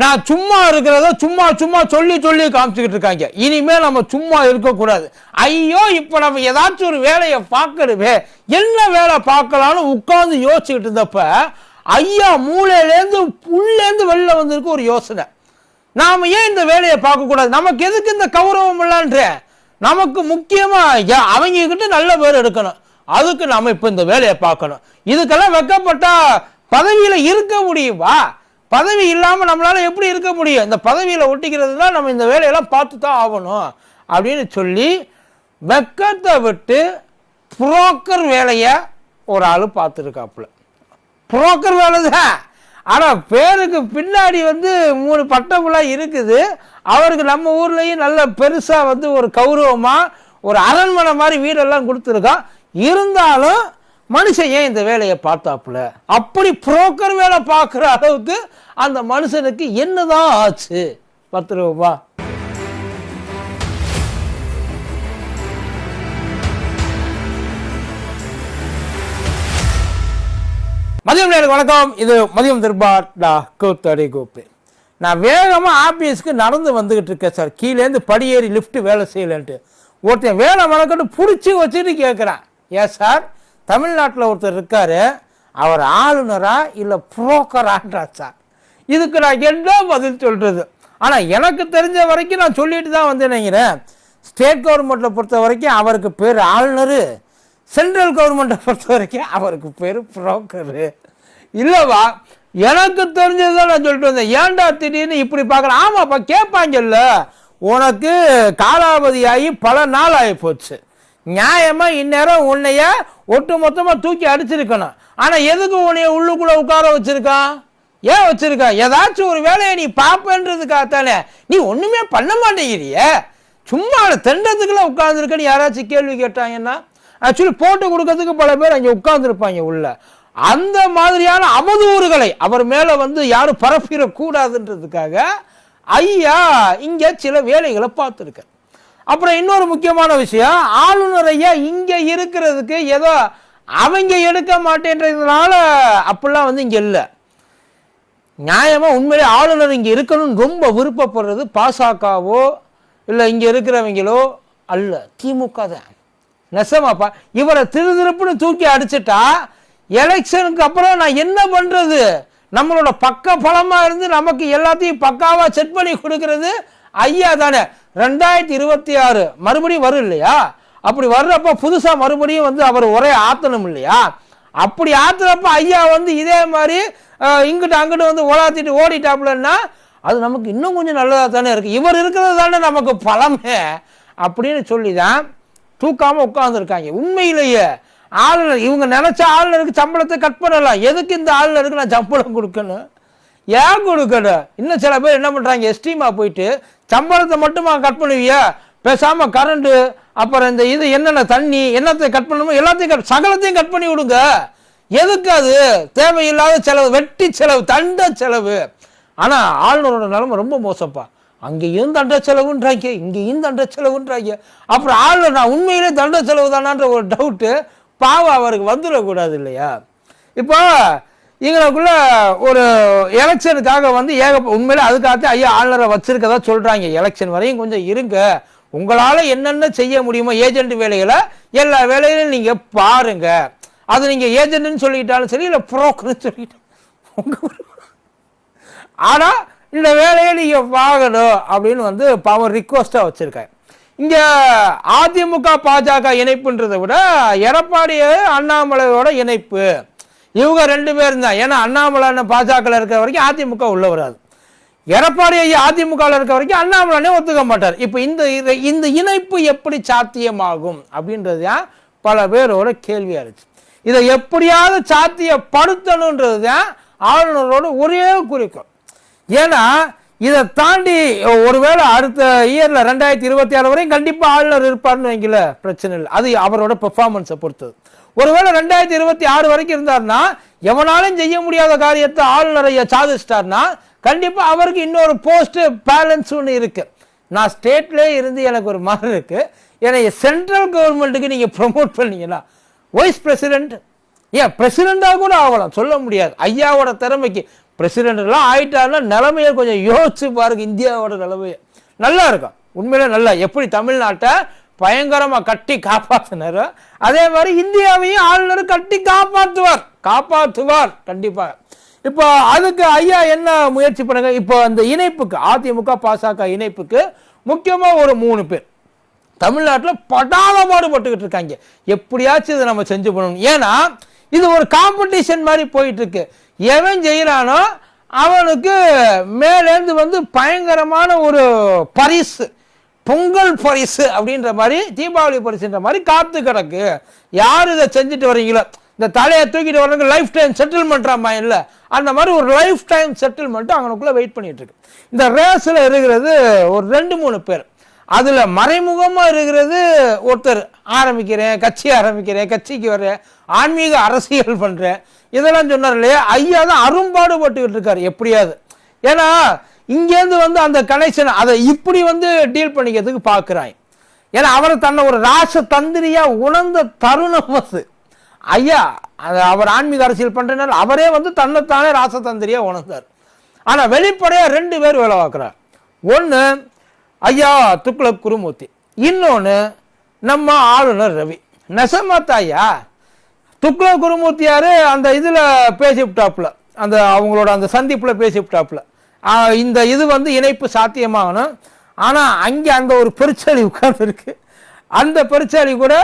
நான் சும்மா இருக்கிறத சும்மா சும்மா சொல்லி சொல்லி காமிச்சுக்கிட்டு இருக்காங்க. இனிமேல் நம்ம சும்மா இருக்கக்கூடாது. ஐயோ இப்போ நம்ம ஏதாச்சும் ஒரு வேலையை பார்க்கணுமே. என்ன வேலை பார்க்கலான்னு உட்காந்து யோசிச்சுக்கிட்டு இருந்தப்ப ஐயா மூளையிலேருந்து உள்ளேருந்து வெளில வந்திருக்கு ஒரு யோசனை. நாம் ஏன் இந்த வேலையை பார்க்கக்கூடாது? நமக்கு எதுக்கு இந்த கௌரவம் இல்லான்ற? நமக்கு முக்கியமாக அவங்க கிட்ட நல்ல பேர் எடுக்கணும். அதுக்கு நம்ம இப்போ இந்த வேலையை பார்க்கணும். இதுக்கெல்லாம் வெக்கப்பட்டா பதவியில் இருக்க முடியுமா? பதவி இல்லாமல் நம்மளால் எப்படி இருக்க முடியும்? இந்த பதவியில ஒட்டிக்கிறதுனா நம்ம இந்த வேலையெல்லாம் பார்த்து தான் ஆகணும் அப்படின்னு சொல்லி வெக்கத்தை விட்டு புரோக்கர் வேலையை ஒரு ஆள் பார்த்துருக்காப்புல. புரோக்கர் வேலை தான். ஆனால் பேருக்கு பின்னாடி வந்து மூணு பட்டம்லாம் இருக்குது. அவருக்கு நம்ம ஊர்லேயும் நல்ல பெருசாக வந்து ஒரு கௌரவமாக ஒரு அரண்மனை மாதிரி வீடெல்லாம் கொடுத்துருக்கான். இருந்தாலும் மனுஷன் ஏன் இந்த வேலையை பார்த்தாப்புல? அப்படி புரோக்கர் வேலை பார்க்குற அளவுக்கு அந்த மனுஷனுக்கு என்னதான் ஆச்சு? பத்து ரூபா மதியம் நேரம் வணக்கம். இது மதியம் திருபார் டா கூத்தடி கூப்பு. நான் வேகமாக ஆஃபீஸ்க்கு நடந்து வந்துக்கிட்டு இருக்கேன் சார். கீழேருந்து படியேறி லிஃப்ட்டு வேலை செய்யலன்ட்டு. ஒருத்தன் வேலை வணக்கம்னு பிடிச்சி வச்சுட்டு கேட்குறான் ஏன் சார்? தமிழ்நாட்டில் ஒருத்தர் இருக்கார் அவர் ஆளுநரா இல்லை புரோக்கரான்றா சார் இதுக்கு நான் என்ன பதில் சொல்கிறது ஆனால் எனக்கு தெரிஞ்ச வரைக்கும் நான் சொல்லிட்டு தான் வந்து நினைக்கிறேன். ஸ்டேட் கவர்மெண்ட்டை பொறுத்த வரைக்கும் அவருக்கு பேர் ஆளுநர் சென்ட்ரல் கவர்மெண்ட்டை பொறுத்த வரைக்கும் அவருக்கு பேர் புரோக்கரு. இல்லைவா? எனக்கு தெரிஞ்சதுதான் நான் சொல்லிட்டு வந்தேன். ஏன்டா திடீர்னு இப்படி பார்க்குறேன் ஆமாப்பா கேட்பாங்கல்ல உனக்கு காலாவதியாகி பல நாள் ஆகி போச்சு. நியாயமாக இந்நேரம் உன்னைய ஒட்டு மொத்தமாக தூக்கி அடிச்சிருக்கணும். ஆனால் எதுக்கு உன்னைய உள்ளுக்குள்ளே உட்கார வச்சுருக்கான் ஏன் வச்சுருக்கான் ஏதாச்சும் ஒரு வேலையை நீ பார்ப்பேன்றதுக்காகத்தானே. நீ ஒன்றுமே பண்ண மாட்டேங்கிறியே. சும்மா தெண்டத்துக்குள்ள உட்காந்துருக்கன்னு யாராச்சும் கேள்வி கேட்டாங்கன்னா ஆக்சுவலி போட்டு கொடுக்கறதுக்கு பல பேர் அங்கே உட்காந்துருப்பாங்க உள்ள. அந்த மாதிரியான அவதூறுகளை அவர் மேலே வந்து யாரும் பரப்பிடக்கூடாதுன்றதுக்காக ஐயா இங்கே சில வேலைகளை பார்த்துருக்கேன். அப்புறம் இன்னொரு முக்கியமான விஷயம் ஆளுநரையா இங்கே இருக்கிறதுக்கு ஏதோ அவங்க எடுக்க மாட்டேன்றதுனால அப்படிலாம் வந்து இங்கே இல்லை. நியாயமாக உண்மையிலே ஆளுநர் இங்கே இருக்கணும்னு ரொம்ப விருப்பப்படுறது பாசகவோ இல்லை இங்கே இருக்கிறவங்களோ அல்ல. திமுக தான். நெசமாப்பா இவரை திரு திருப்புன்னு தூக்கி அடிச்சிட்டா எலெக்ஷனுக்கு அப்புறம் நான் என்ன பண்ணுறது நம்மளோட பக்க பலமாக இருந்து நமக்கு எல்லாத்தையும் பக்காவாக செட் பண்ணி கொடுக்கறது ஐயா தானே. ரெண்டாயிரத்தி இருபத்தி ஆறு மறுபடியும் வரும் இல்லையா? அப்படி வர்றப்ப புதுசாக மறுபடியும் வந்து அவர் ஒரே ஆத்தணும் இல்லையா? அப்படி ஆத்துறப்ப ஐயா வந்து இதே மாதிரி அஹ், இங்கிட்டு அங்கிட்டு வந்து ஓலாத்திட்டு ஓடிட்டாப்புலன்னா அது நமக்கு இன்னும் கொஞ்சம் நல்லதாக தானே இருக்குது இவர் இருக்கிறது தானே நமக்கு பலமே அப்படின்னு சொல்லி தான் தூக்காமல் உட்காந்துருக்காங்க உண்மையிலேயே ஆளுநர் இவங்க நினச்ச ஆளுநருக்கு சம்பளத்தை கட் பண்ணலாம். எதுக்கு இந்த ஆளுநருக்கு நான் சம்பளம் கொடுக்கணும்? ஏன் கொடுக்கணும் இன்னும் சில பேர் என்ன பண்ணுறாங்க எஸ்டீமாக போயிட்டு சம்பளத்தை மட்டுமா கட் பண்ணுவியா? பேசாமல் கரண்ட்டு அப்புறம் இந்த இது என்னென்ன தண்ணி என்னத்தை கட் பண்ணணுமோ எல்லாத்தையும் கட் சகலத்தையும் கட் பண்ணி விடுங்க. எதுக்கு அது? தேவையில்லாத செலவு வெட்டி செலவு தண்ட செலவு. ஆனால் ஆளுநரோட நிலைமை ரொம்ப மோசப்பா அங்கேயும் தண்ட செலவுன்றாங்க இங்கேயும் தண்ட செலவுன்றாங்க. அப்புறம் ஆளுநர் நான் உண்மையிலே தண்ட செலவு தானான்ற ஒரு டவுட்டு பாவம் அவருக்கு வந்துடக்கூடாது இல்லையா? இப்போ எங்களுக்குள்ள ஒரு எலெக்ஷனுக்காக வந்து ஏக உண்மையில அதுக்காக ஐயா ஆளுநரை வச்சிருக்கதா சொல்றாங்க. எலெக்ஷன் வரையும் கொஞ்சம் இருங்க. உங்களால் என்னென்ன செய்ய முடியுமோ ஏஜென்ட் வேலைகளை எல்லா வேலையிலும் நீங்கள் பாருங்க. அது நீங்கள் ஏஜென்ட்னு சொல்லிக்கிட்டாலும் சரி இல்லை ப்ரோக்கர்னு சொல்லிக்கிட்டாலும் ஆனால் இந்த வேலையை நீங்கள் பார்க்கணும் அப்படின்னு வந்து பாவம் ரிக்வஸ்ட்டாக வச்சுருக்கேன் இங்கே அதிமுக பாஜக இணைப்புன்றதை விட எடப்பாடி அண்ணாமலையோட இணைப்பு. இவங்க ரெண்டு பேரும் தான். ஏன்னா அண்ணாமலைன்னு பாஜகவில் இருக்கிற வரைக்கும் அதிமுக உள்ள வராது. எடப்பாடி ஐயா அதிமுகவில் இருக்க வரைக்கும் அண்ணாமலைனே ஒத்துக்க மாட்டார். இப்போ இந்த இந்த இணைப்பு எப்படி சாத்தியமாகும் அப்படின்றது தான் பல பேரோட கேள்வியாக இருந்துச்சு இதை எப்படியாவது சாத்தியப்படுத்தணுன்றது தான் ஆளுநரோட ஒரே குறிக்கோள். ஏன்னா இதை தாண்டி ஒருவேளை அடுத்த இயரில் ரெண்டாயிரத்தி இருபத்தி ஆறு வரையும் கண்டிப்பாக ஆளுநர் இருப்பார்னு வைங்கள பிரச்சனை இல்லை. அது அவரோட பெர்ஃபார்மன்ஸை பொறுத்தது. ஒருவேளை ரெண்டாயிரத்தி இருபத்தி ஆறு வரைக்கும் இருந்தார்னா எவனாலும் செய்ய முடியாத காரியத்தை ஆளுநரைய சாதிச்சிட்டார்னா கண்டிப்பாக அவருக்கு இன்னொரு போஸ்ட் பேலன்ஸ் ஒன்று இருக்குது நான் ஸ்டேட்லேயே இருந்து எனக்கு ஒரு மாதிரி இருக்குது ஏன்னா சென்ட்ரல் கவர்மெண்ட்டுக்கு நீங்கள் ப்ரொமோட் பண்ணீங்கன்னா வைஸ் பிரசிடெண்ட் ஏன் பிரசிடெண்ட்டாக கூட ஆகலாம் சொல்ல முடியாது. ஐயாவோட திறமைக்கு பிரசிடெண்ட்லாம் ஆயிட்டாருன்னா நிலைமையை கொஞ்சம் யோசிச்சு பாருங்க இந்தியாவோட நிலைமையை. நல்லா இருக்கும். உண்மையிலே நல்லா. எப்படி தமிழ்நாட்டை பயங்கரமாக கட்டி காப்பாற்றினாரோ அதே மாதிரி இந்தியாவையும் ஆளுநர் கட்டி காப்பாற்றுவார் காப்பாற்றுவார் கண்டிப்பாக இப்போ அதுக்கு ஐயா என்ன முயற்சி பண்ணுங்க? இப்போ அந்த இணைப்புக்கு அதிமுக பாசக இணைப்புக்கு முக்கியமாக ஒரு மூணு பேர். தமிழ்நாட்டில் படாத பாடுபட்டுக்கிட்டு இருக்காங்க. எப்படியாச்சும் இதை நம்ம செஞ்சு பண்ணணும். ஏன்னா இது ஒரு காம்படிஷன் மாதிரி போயிட்டு இருக்கு எவன் செய்கிறானோ அவனுக்கு மேலேருந்து வந்து பயங்கரமான ஒரு பரிசு. பொங்கல் பரிசு அப்படின்ற மாதிரி தீபாவளி பரிசுன்ற மாதிரி காத்து கிடக்கு. யார் இதை செஞ்சுட்டு வரீங்களோ இந்த தலையை தூக்கிட்டு வர்றவங்க லைஃப் டைம் செட்டில்மெண்ட்றாமா இல்லை. அந்த மாதிரி ஒரு லைஃப் டைம் செட்டில்மெண்ட்டும் அவனுக்குள்ளே வெயிட் பண்ணிகிட்டு இருக்கு. இந்த ரேஸில் இருக்கிறது ஒரு ரெண்டு மூணு பேர். அதில் மறைமுகமாக இருக்கிறது ஒருத்தர். ஆரம்பிக்கிறேன் கட்சி ஆரம்பிக்கிறேன் கட்சிக்கு வர்றேன் ஆன்மீக அரசியல் பண்ணுறேன் இதெல்லாம் சொன்னார் இல்லையா? ஐயா தான் அரும்பாடுபட்டுக்கிட்டு இருக்கார் எப்படியாவது. ஏன்னா இங்கேருந்து வந்து அந்த கனெக்ஷன் அதை இப்படி வந்து டீல் பண்ணிக்கிறதுக்கு பார்க்குறாங்க ஏன்னா அவரை தன்னை ஒரு ராச தந்திரியாக உணர்ந்த தருணம் அது. ஐயா அது அவர் ஆன்மீக அரசியல் பண்ணுறனால அவரே வந்து தன்னைத்தானே ராசதந்திரியாக உணர்ந்தார். ஆனால் வெளிப்படையாக ரெண்டு பேர் வேலை பார்க்குறார். ஒன்று ஐயா துக்ளக் குருமூர்த்தி. இன்னொன்று நம்ம ஆளுநர் ரவி. நெசமாத்தா ஐயா துக்ளக் குருமூர்த்தியார் அந்த இதில் பேசிவிட்டாப்புல. அந்த அவங்களோட அந்த சந்திப்பில் பேசிவிட்டாப்புல. இந்த இது வந்து இணைப்பு சாத்தியமாகணும். ஆனால் அங்கே அந்த ஒரு பெருச்சாளி உட்கார்ந்துருக்கு. அந்த பெருச்சாளி கூட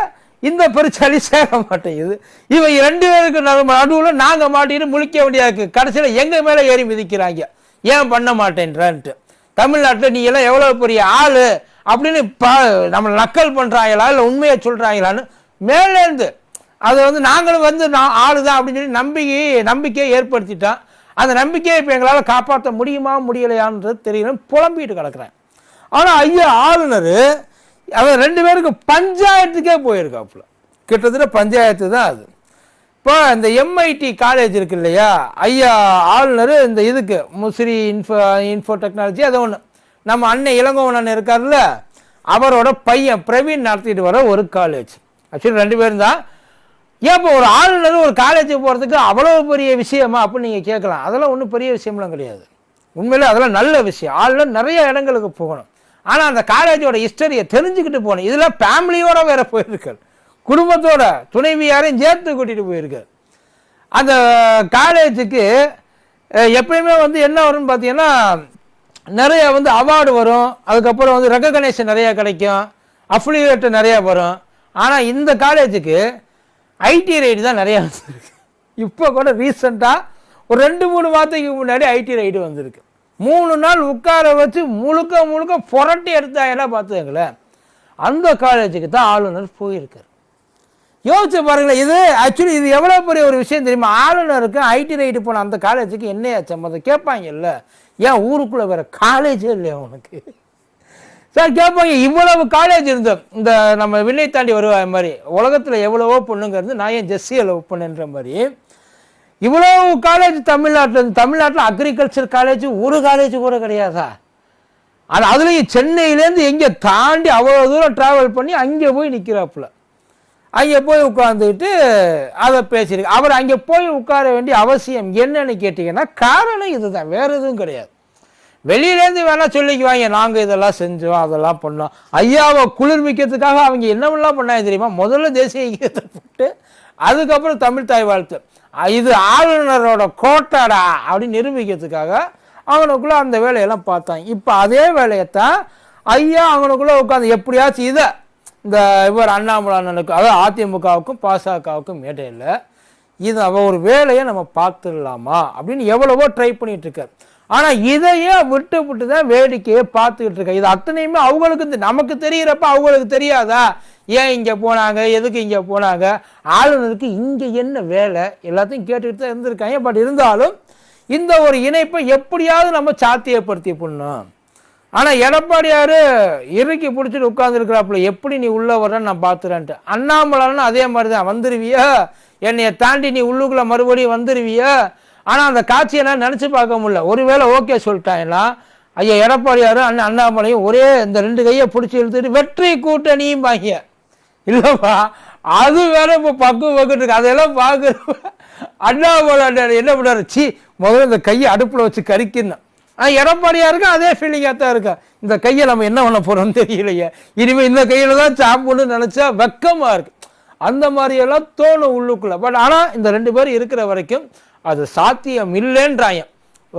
இந்த பெருச்சாளி சேர மாட்டேங்குது. இவன் ரெண்டு பேருக்கு நடுவில் நாங்கள் மாட்டின்னு முழிக்க வேண்டியா இருக்குது கடைசியில் எங்கள் மேலே ஏறி மிதிக்கிறாங்க. ஏன் பண்ண மாட்டேன்றான்ட்டு. தமிழ்நாட்டில் நீ எல்லாம் எவ்வளோ பெரிய ஆள் அப்படின்னு ப நம்ம நக்கல் பண்ணுறாங்களா இல்லை உண்மையை சொல்கிறாங்களான்னு மேலேருந்து அது வந்து நாங்களும் வந்து நான் ஆளு தான் அப்படின்னு சொல்லி நம்பிக்கை நம்பிக்கையை ஏற்படுத்திட்டான் அந்த நம்பிக்கையை இப்போ எங்களால் காப்பாற்ற முடியுமா முடியலையான்றது தெரியல. புலம்பிட்டு கிடக்கிறேன். ஆனால் ஐயா ஆளுநர் அவன் ரெண்டு பேருக்கு பஞ்சாயத்துக்கே போயிருக்காப்புல. கிட்டத்தட்ட பஞ்சாயத்து தான் அது. இப்போ இந்த எம்ஐடி காலேஜ் இருக்கு இல்லையா? ஐயா ஆளுநர் இந்த இதுக்கு முசிறி இன்ஃபோ இன்ஃபோ டெக்னாலஜி அது ஒன்று நம்ம அண்ணன் இளங்கோவன் அண்ணன் இருக்கார்ல அவரோட பையன் பிரவீன் நடத்திட்டு வர ஒரு காலேஜ் ஆக்சுவலி ரெண்டு பேரும் தான். ஏன் இப்போ ஒரு ஆளுநர் ஒரு காலேஜுக்கு போகிறதுக்கு அவ்வளோ பெரிய விஷயமா? அப்படின்னு நீங்கள் கேட்கலாம். அதெல்லாம் ஒன்றும் பெரிய விஷயம்லாம் கிடையாது. உண்மையிலே அதெல்லாம் நல்ல விஷயம். ஆளுநர் நிறைய இடங்களுக்கு போகணும். ஆனால் அந்த காலேஜோட ஹிஸ்டரியை தெரிஞ்சுக்கிட்டு போகணும். இதெல்லாம் ஃபேமிலியோட வேற போயிருக்காரு குடும்பத்தோட துணைவியாரையும் சேர்த்து கூட்டிகிட்டு போயிருக்காரு அந்த காலேஜுக்கு எப்பயுமே வந்து என்ன வரும்னு பார்த்தீங்கன்னா நிறைய வந்து அவார்டு வரும். அதுக்கப்புறம் வந்து ரெக்கக்னேஷன் நிறையா கிடைக்கும். அஃபிலியேட்டு நிறையா வரும். ஆனால் இந்த காலேஜுக்கு ஐடி ரைடு தான் நிறையா வந்துருக்கு. இப்போ கூட ரீசெண்டாக ஒரு ரெண்டு மூணு மாதத்துக்கு முன்னாடி ஐடி ரைடு வந்திருக்கு. மூணு நாள் உட்கார வச்சு முழுக்க முழுக்க புரட்டி எடுத்தாங்கன்னா பார்த்துங்களேன் அந்த காலேஜுக்கு தான் ஆளுநர் போயிருக்கார். யோசிச்சு பாருங்களேன் இது ஆக்சுவலி இது எவ்வளோ பெரிய ஒரு விஷயம் தெரியுமா? ஆளுநருக்கு ஐடி ரைடு போன அந்த காலேஜுக்கு என்னையா சம்மந்தம் கேட்பாங்கல்ல? ஏன் ஊருக்குள்ளே வேற காலேஜே இல்லையா உனக்கு? சார் கேட்பாங்க இவ்வளவு காலேஜ் இருந்தோம் இந்த நம்ம விண்ணை தாண்டி வருவா மாதிரி உலகத்தில் எவ்வளவோ பொண்ணுங்கிறது நான் ஏன் ஜெஸ்ஸியை லவ் பண்ணுன்ற மாதிரி இவ்வளவு காலேஜ் தமிழ்நாட்டில் தமிழ்நாட்டில் அக்ரிகல்ச்சர் காலேஜ் ஒரு காலேஜ் கூட கிடையாதா? ஆனால் அதுலேயும் சென்னையிலேருந்து எங்கே தாண்டி அவ்வளோ தூரம் ட்ராவல் பண்ணி அங்கே போய் நிற்கிறாப்புல அங்கே போய் உட்காந்துக்கிட்டு அதை பேசியிருக்கு. அவர் அங்கே போய் உட்கார வேண்டிய அவசியம் என்னன்னு கேட்டிங்கன்னா காரணம் இதுதான். வேறு எதுவும் கிடையாது. வெளியிலேருந்து வேணால் சொல்லிக்குவாங்க. நாங்கள் இதெல்லாம் செஞ்சோம் அதெல்லாம் பண்ணோம். ஐயாவை குளிர்மிக்கிறதுக்காக அவங்க என்னவெல்லாம் பண்ணாங்க தெரியுமா? முதல்ல தேசிய கீதத்தை போட்டு அதுக்கப்புறம் தமிழ் தாய் வாழ்த்து. இது ஆளுநரோட கோட்டாடா அப்படின்னு நிரூபிக்கிறதுக்காக அவனுக்குள்ள அந்த வேலையெல்லாம் பார்த்தாங்க. இப்போ அதே வேலையைத்தான் ஐயா அவனுக்குள்ள உட்காந்து எப்படியாச்சும் இதை இந்த இவர் அண்ணாமலை அண்ணனுக்கு அதாவது அதிமுகவுக்கும் பாசகவுக்கும் மேடையில் இது அவ ஒரு வேலையை நம்ம பார்த்துடலாமா அப்படின்னு எவ்வளவோ ட்ரை பண்ணிகிட்டு இருக்கார். ஆனால் இதையே விட்டு விட்டு தான் வேடிக்கையை பார்த்துக்கிட்டு இருக்க இது அத்தனையுமே அவங்களுக்கு நமக்கு தெரிகிறப்ப அவங்களுக்கு தெரியாதா? ஏன் இங்கே போனாங்க? எதுக்கு இங்கே போனாங்க? ஆளுநருக்கு இங்கே என்ன வேலை? எல்லாத்தையும் கேட்டுக்கிட்டு தான் இருந்திருக்காங்க. பட் இருந்தாலும் இந்த ஒரு இணைப்பை எப்படியாவது நம்ம சாத்தியப்படுத்தி பண்ணணும். ஆனால் எடப்பாடியார் இறுக்கி பிடிச்சிட்டு உட்காந்துருக்கிறாப்புல எப்படி நீ உள்ளே வர்றன்னு நான் பார்த்துறேன்ட்டு அண்ணாமலைன்னு அதே மாதிரி தான் வந்துருவியா? என்னைய தாண்டி நீ உள்ளுக்குள்ளே மறுபடியும் வந்துருவியா? ஆனால் அந்த காட்சியை நான் நினச்சி பார்க்க முடியல. ஒருவேளை ஓகே சொல்லிட்டாங்கன்னா ஐயா எடப்பாடியாரும் அண்ணன் அண்ணாமலையும் ஒரே இந்த ரெண்டு கையை பிடிச்சி இழுத்துட்டு வெற்றி கூட்டணியும் பாங்க இல்லைப்பா அது வேற இப்போ பக்கம் பக்கத்துக்கு இருக்கு. அதெல்லாம் பார்க்குறப்ப அண்ணாமலை என்ன பண்ணுறாரு சி முதல்ல இந்த கையை அடுப்பில் வச்சு கறிக்கணும் ஆ எடப்பாடியா இருக்கும் அதே ஃபீலிங்காக தான் இருக்கா. இந்த கையை நம்ம என்ன பண்ண போகிறோம்னு தெரியலையே. இனிமேல் இந்த கையில் தான் சாப்பிடணும்னு நினச்சா வெக்கமாக இருக்குது அந்த மாதிரியெல்லாம் தோணும் உள்ளுக்குள்ளே. பட் ஆனால் இந்த ரெண்டு பேரும் இருக்கிற வரைக்கும் அது சாத்தியம் இல்லைன்றாங்க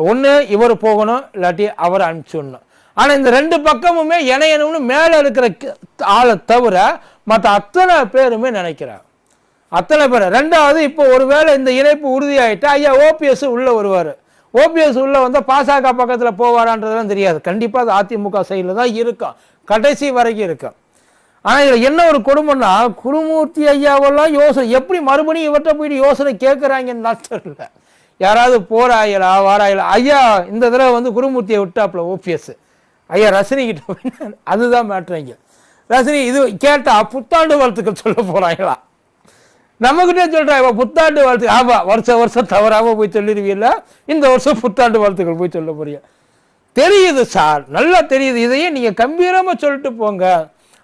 ஒன்று இவர் போகணும் இல்லாட்டி அவர் அனுப்பிச்சுடணும். ஆனால் இந்த ரெண்டு பக்கமுமே இணையணும்னு மேலே இருக்கிற ஆளை தவிர மற்ற அத்தனை பேருமே நினைக்கிறார். அத்தனை பேர். ரெண்டாவது இப்போ ஒருவேளை இந்த இணைப்பு உறுதியாயிட்டா ஐயா ஓபிஎஸ் உள்ளே வருவார். ஓபிஎஸ் உள்ளே வந்தால் பாசக பக்கத்தில் போவாரான்றதெல்லாம் தெரியாது. கண்டிப்பாக அது அதிமுக சைடில் தான் இருக்கும். கடைசி வரைக்கும் இருக்கும். ஆனால் இதில் என்ன ஒரு கொடுமைன்னா குருமூர்த்தி ஐயாவெல்லாம் யோசனை எப்படி மறுபடியும் இவர்கிட்ட போயிட்டு யோசனை கேட்குறாங்கன்னு நான் தெரியல. யாராவது போராயலா வாராயலா? ஐயா இந்த தடவை வந்து குருமூர்த்தியை விட்டாப்புல ஓபிஎஸ். ஐயா ரசனி கிட்ட அதுதான் மேட்ருங்க ரசனி இது கேட்டா புத்தாண்டு வாழ்த்துக்கள் சொல்ல போறாங்களா? நம்மகிட்டே இப்போ புத்தாண்டு வாழ்த்து ஆமாம் வருஷம் வருஷம் தவறாமல் போய் சொல்லிடுவீங்கள இந்த வருஷம் புத்தாண்டு வாழ்த்துக்கள் போய் சொல்ல போறீங்க. தெரியுது சார் நல்லா தெரியுது. இதையே நீங்கள் கம்பீரமாக சொல்லிட்டு போங்க.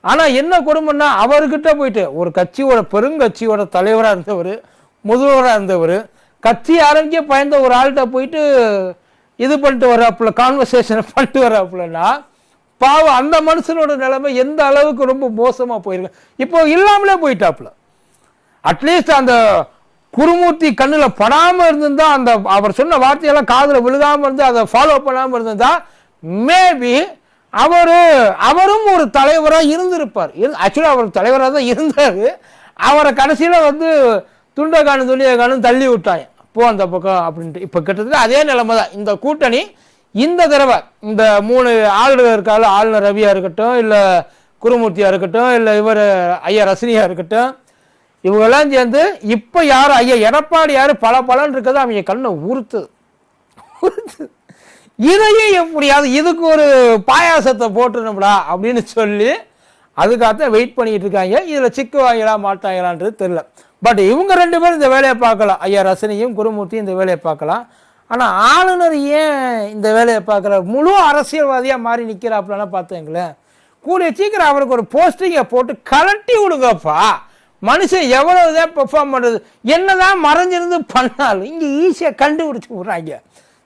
ஆனால் என்ன கொடுமைன்னா அவர்கிட்ட போயிட்டு ஒரு கட்சியோட பெருங்கட்சியோட தலைவராக இருந்தவர் முதல்வராக இருந்தவர் கட்சி ஆரம்பிக்க பயந்த ஒரு ஆள்கிட்ட போயிட்டு இது பண்ணிட்டு வராப்புல கான்வர்சேஷனை பண்ணிட்டு வராப்புலன்னா பாவம் அந்த மனுஷனோட நிலைமை எந்த அளவுக்கு ரொம்ப மோசமாக போயிருக்கு. இப்போ இல்லாமலே போயிட்டாப்புல. அட்லீஸ்ட் அந்த குருமூர்த்தி கண்ணில் படாமல் இருந்திருந்தா அந்த அவர் சொன்ன வார்த்தையெல்லாம் காதில் விழுகாமல் இருந்து அதை ஃபாலோ பண்ணாமல் இருந்திருந்தா மேபி அவர் அவரும் ஒரு தலைவராக இருந்திருப்பார். ஆக்சுவலாக அவர் தலைவராக தான் இருந்தார். அவரை கடைசியில் வந்து துண்டகானும் துணியகானும் தள்ளி விட்டாங்க. போ அந்த பக்கம் அப்படின்ட்டு. இப்போ கிட்டத்தட்ட அதே நிலைமை தான். இந்த கூட்டணி இந்த தடவை இந்த மூணு ஆளுநர் இருக்கால ஆளுநர் ரவியாக இருக்கட்டும் இல்லை குருமூர்த்தியாக இருக்கட்டும் இல்லை இவர் ஐயா ரசனியாக இருக்கட்டும் இவங்கெல்லாம் சேர்ந்து இப்போ யார் ஐயா எடப்பாடி யார் பல பலன் இருக்கிறது அவங்க கண்ணை உறுத்து. உறுத்து. இதையும் எப்படியாவது இதுக்கு ஒரு பாயாசத்தை போட்டுணும்டா அப்படின்னு சொல்லி அதுக்காகத்தான் வெயிட் பண்ணிட்டு இருக்காங்க. இதில் சிக்கு வாங்கலா மாட்டாங்களான்றது தெரியல. பட் இவங்க ரெண்டு பேரும் இந்த வேலையை பார்க்கலாம் ஐயா ரசனியும் குருமூர்த்தியும் இந்த வேலையை பார்க்கலாம் ஆனால் ஆளுநர் ஏன் இந்த வேலையை பார்க்குற முழு அரசியல்வாதியாக மாறி நிற்கிறாப்புலன்னா பார்த்தீங்களேன் கூடிய சீக்கிரம் அவருக்கு ஒரு போஸ்டிங்கை போட்டு கலட்டி விடுங்கப்பா. மனுஷன் எவ்வளவுதான் பெர்ஃபார்ம் பண்ணுறது என்னதான் மறைஞ்சிருந்து பண்ணாலும் இங்கே ஈஸியாக கண்டுபிடிச்சி விட்றாங்க.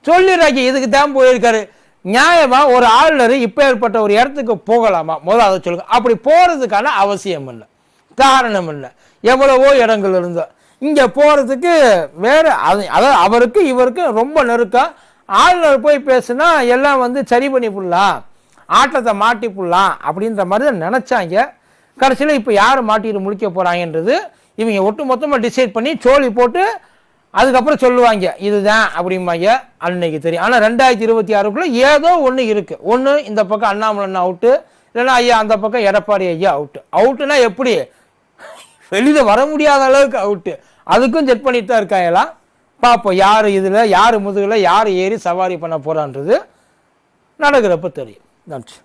சொல்லிடுறாங்க இதுக்கு தான் போயிருக்காரு. நியாயமாக ஒரு ஆளுநர் இப்போ ஏற்பட்ட ஒரு இடத்துக்கு போகலாமா? முதல்ல அதை சொல்லுங்க. அப்படி போகிறதுக்கான அவசியம் இல்லை. காரணம் இல்லை. எவ்வளவோ இடங்கள் இருந்தோம் இங்கே போகிறதுக்கு வேறு அது அதாவது அவருக்கு இவருக்கு ரொம்ப நெருக்கம். ஆளுநர் போய் பேசுனா எல்லாம் வந்து சரி பண்ணி புடலாம் ஆட்டத்தை மாட்டி புடலாம் அப்படின்ற மாதிரி தான் நினச்சாங்க. கடைசியில் இப்போ யார் மாட்டிட்டு முடிக்க போகிறாங்கன்றது இவங்க ஒட்டு மொத்தமாக டிசைட் பண்ணி சோழி போட்டு அதுக்கப்புறம் சொல்லுவாங்க இதுதான் அப்படிம்பாங்க அன்னைக்கு தெரியும். ஆனால் ரெண்டாயிரத்தி இருபத்தி ஆறுக்குள்ளே ஏதோ ஒன்று இருக்குது ஒன்று இந்த பக்கம் அண்ணாமலை அவுட்டு இல்லைன்னா ஐயா அந்த பக்கம் எடப்பாடி ஐயா அவுட்டு அவுட்டுனா எப்படி? வெளியில் வர முடியாத அளவுக்கு அவுட்டு அதுக்கும் செட் பண்ணிட்டு தான் இருக்காங்களாம் பார்ப்போம். யார் இதில் யார் முதுகில் யார் ஏறி சவாரி பண்ண போகிறான்றது நடக்கிறப்ப தெரியும். நன்றி.